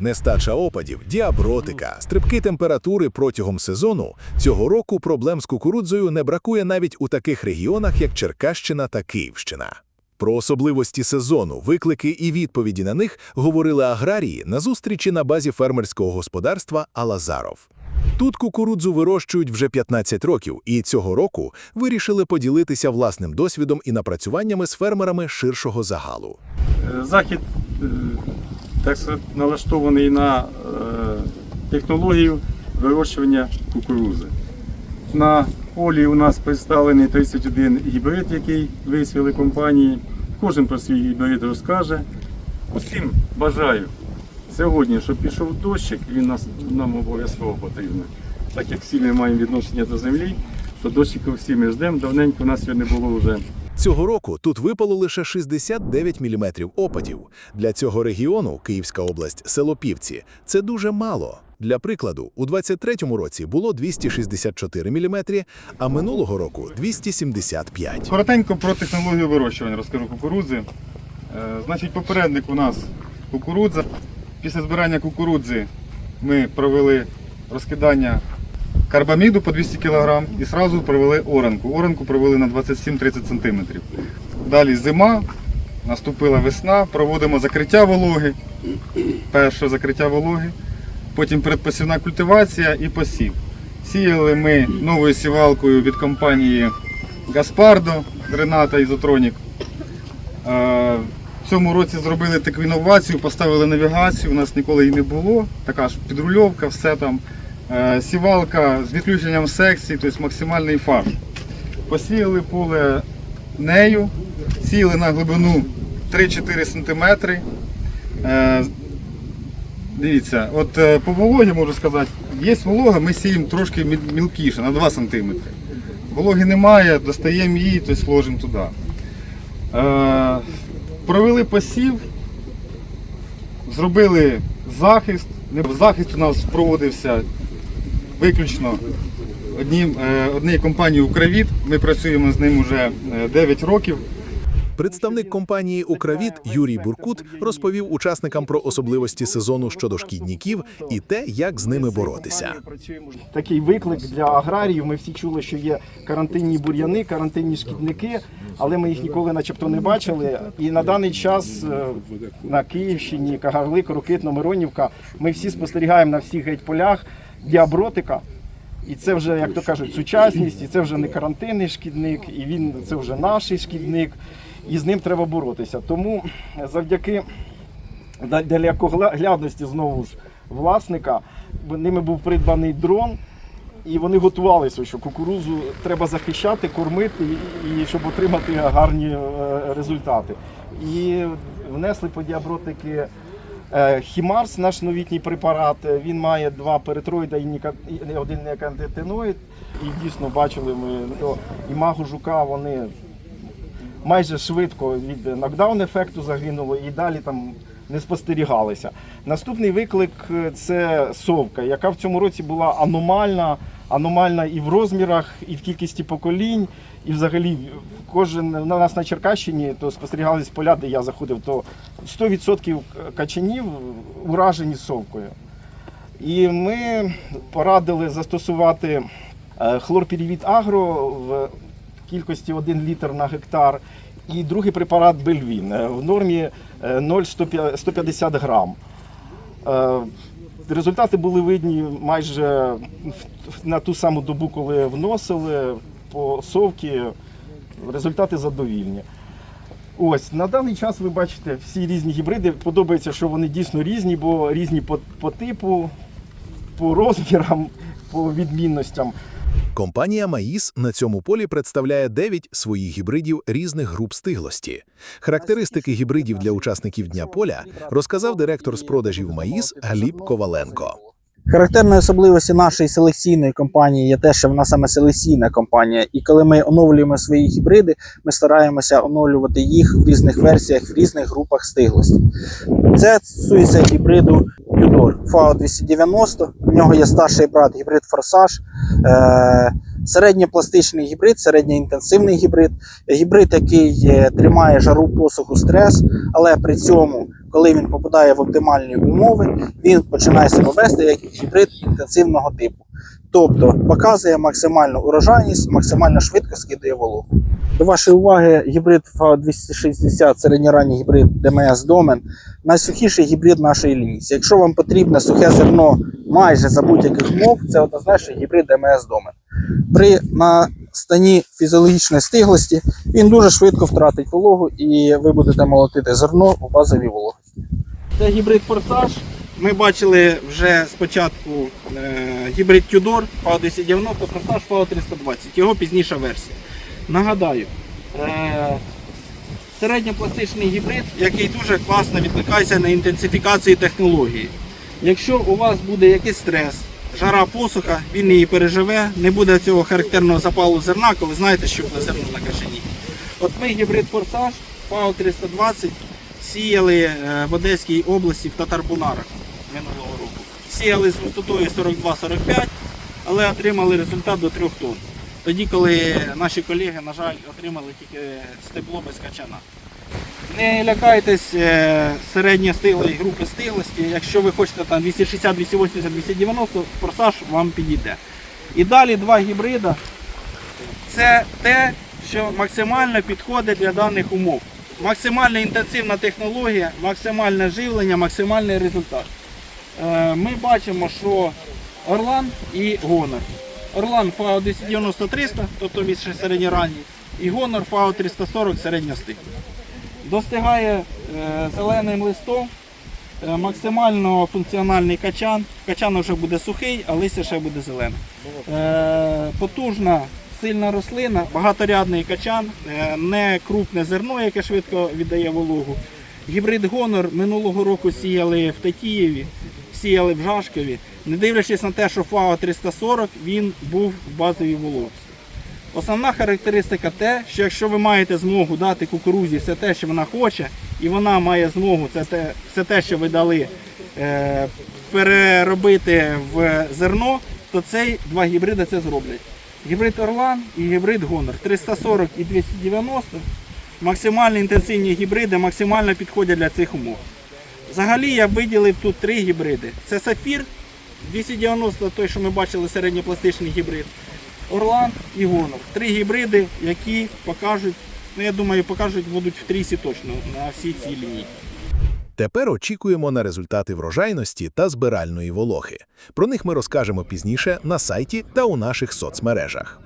Нестача опадів, діабротика, стрибки температури протягом сезону. Цього року проблем з кукурудзою не бракує навіть у таких регіонах, як Черкащина та Київщина. Про особливості сезону, виклики і відповіді на них говорили аграрії на зустрічі на базі фермерського господарства Алазаров. Тут кукурудзу вирощують вже 15 років, і цього року вирішили поділитися власним досвідом і напрацюваннями з фермерами ширшого загалу. Захід е, так сказати, налаштований на е, технологію вирощування кукурузи. На полі у нас представлений 31 гібрид, який висвіли компанії. Кожен про свій гібрид розкаже. Усім бажаю сьогодні, щоб пішов дощик, він нас, нам обов'язково потрібен. Так як всі ми маємо відношення до землі, то дощику всі ми ждемо. Давненько у нас його не було вже. Цього року тут випало лише 69 мм опадів. Для цього регіону Київська область, село Півці, це дуже мало. Для прикладу, у 23-му році було 264 мм, а минулого року 275. Коротенько про технологію вирощування розкажу кукурудзи. Е, Значить, попередник у нас кукурудза. Після збирання кукурудзи ми провели розкидання карбаміду по 200 кг і одразу провели оранку. Оранку провели на 27-30 см. Далі зима, наступила весна, проводимо закриття вологи. Перше закриття вологи, потім передпосівна культивація і посів. Сіяли ми новою сівалкою від компанії Гаспардо Рената Ізотронік. Е, В цьому році зробили таку інновацію, поставили навігацію, у нас ніколи її не було. Така ж підрульовка, все там. Е, Сівалка з відключенням секцій, тобто максимальний фарш. Посіяли поле нею, сіяли на глибину 3-4 см. Е, Дивіться, от е, по вологі можу сказати, є волога, ми сіємо трошки мілкіше, на 2 см. Вологи немає, достаємо її, тобто ложимо туди. Провели посів, зробили захист. Захист у нас проводився виключно однім, е, однією компанією Укравіт. Ми працюємо з ним вже 9 років. Представник компанії Укравіт Юрій Буркут розповів учасникам про особливості сезону щодо шкідників і те, як з ними боротися. такий виклик для аграріїв. Ми всі чули, що є карантинні бур'яни, карантинні шкідники, але ми їх ніколи, начебто, не бачили. І на даний час е, на Київщині, Кагарлик, Рокитно, Миронівка, ми всі спостерігаємо на всіх геть полях діабротика. І це вже, як то кажуть, сучасність, і це вже не карантинний шкідник, і він це вже наш шкідник, і з ним треба боротися. Тому завдяки далекоглядності знову ж власника. Ними був придбаний дрон, і вони готувалися, що кукурузу треба захищати, кормити і, щоб отримати гарні е, результати. І внесли по діабротики Хімарс, наш новітній препарат. Він має два перитроїда і один некантетиноїд. І дійсно бачили ми ну, і магу жука вони майже швидко від нокдаун ефекту загинуло і далі там не спостерігалися. Наступний виклик е, це совка, яка в цьому році була аномальна, аномальна і в розмірах, і в кількості поколінь. І взагалі кожен на нас на Черкащині то спостерігались поля, де я заходив, то 100% качанів уражені совкою. І ми порадили застосувати е, хлорпірівіт агро в кількості 1 літр на гектар. І другий препарат Бельвін е, в нормі е, 0,150 грам. Результати були видні майже на ту саму добу, коли вносили по совки. Результати задовільні. Ось на даний час ви бачите всі різні гібриди. Подобається, що вони дійсно різні, бо різні по, по типу, по розмірам, по відмінностям. Компанія Маїс на цьому полі представляє 9 своїх гібридів різних груп стиглості. Характеристики гібридів для учасників Дня поля розказав директор з продажів Маїс Гліб Коваленко. Характерною особливості нашої селекційної компанії є те, що вона саме селекційна компанія. І коли ми оновлюємо свої гібриди, ми стараємося оновлювати їх в різних версіях, в різних групах стиглості. Це стосується гібриду Юдор FAO 290. У нього є старший брат гібрид Форсаж. Е- середньопластичний гібрид, середньоінтенсивний гібрид, гібрид, який е, тримає жару посуху стрес, але при цьому коли він попадає в оптимальні умови, він починає себе вести як гібрид інтенсивного типу. Тобто показує максимальну урожайність, максимально швидко скидає вологу. До вашої уваги гібрид ФА-260 середньоранній гібрид ДМС Домен найсухіший гібрид нашої лінійці. Якщо вам потрібне сухе зерно майже за будь-яких умов, це однозначно гібрид ДМС Домен. При настанні фізіологічної стиглості він дуже швидко втратить вологу і ви будете молотити зерно у базовій вологості. Це гібрид форсаж. Ми бачили вже спочатку е, гібрид Тюдор ФАО-290, форсаж ФАО-320, його пізніша версія. Нагадаю, е, середньопластичний гібрид, який дуже класно відкликається на інтенсифікації технології. Якщо у вас буде якийсь стрес, жара посуха, він її переживе, не буде цього характерного запалу зерна, коли знаєте, що буде зерно на кашані. От ми гібрид форсаж ФАО 320 сіяли е, в Одеській області в Татарбунарах минулого року. Сіяли з густотою 42-45, але отримали результат до 3 тонн. Тоді, коли наші колеги, на жаль, отримали тільки стебло без качана. Не лякайтесь е, середньостиглої групи стиглості. Якщо ви хочете там 260, 280, 290, форсаж вам підійде. І далі два гібрида. Це те, що максимально підходить для даних умов. Максимально інтенсивна технологія, максимальне живлення, максимальний результат. Е, Ми бачимо, що Орлан і Гонор. Орлан ФАО 290-300, тобто він ще середньоранній, і Гонор ФАО 340 середньостиг. Достигає е, зеленим листом, е, максимально функціональний качан. Качан вже буде сухий, а листя ще буде зелене. Потужна, сильна рослина, багаторядний качан, не крупне зерно, яке швидко віддає вологу. Гібрид Гонор минулого року сіяли в Тетіїві, сіяли в Жашкові. Не дивлячись на те, що ФАО 340 він був в базовій вологості. Основна характеристика те, що якщо ви маєте змогу дати кукурузі все те, що вона хоче, і вона має змогу це те, все те, що ви дали, е, переробити в зерно, то цей два гібриди це зроблять. Гібрид Орлан і гібрид Гонор 340 і 290 максимально інтенсивні гібриди, максимально підходять для цих умов. Взагалі я виділив тут три гібриди. Це сафір 290, той, що ми бачили, середньопластичний гібрид. Орлан і Гонор. Три гібриди, які покажуть, ну я думаю, покажуть, будуть в трісі точно на всій цій лінії. Тепер очікуємо на результати врожайності та збиральної вологи. Про них ми розкажемо пізніше на сайті та у наших соцмережах.